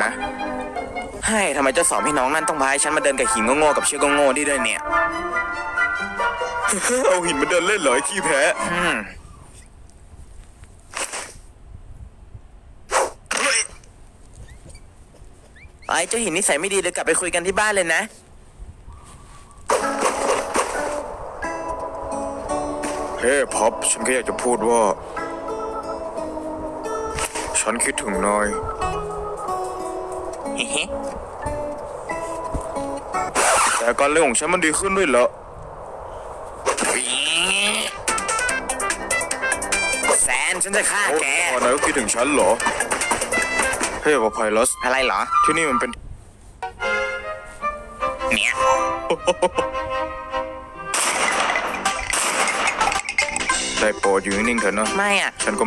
ฮะให้ทำไมเจ้าสองพี่น้องนั่นต้องพาให้ฉันมาเดินกับหินโง่ๆกับเชือกโง่ๆนี่ด้วยเนี่ย เอาหินมาเดินเล่นเหรอไอ้ขี้แพ้อืมไอ้เจ้าหินนิสัยไม่ดีเดี๋ยวกลับไปคุยกันที่บ้านเลยนะ เฮ้พับฉันแค่อยากจะพูดว่า ฉันคิดถึงนายเฮ้เฮ้ แต่การเล่นของฉันมันดีขึ้นด้วยเหรอแซนฉันจะฆ่าโอ้แกตอนนายก็คิดถึงฉันเหรอ เฮ้ยว่าไพลัสอะไรเหรอ ที่นี่มันเป็น เนี่ย ได้โปรดอยู่นิ่งๆเถอะนะ ไม่อะ ฉันก็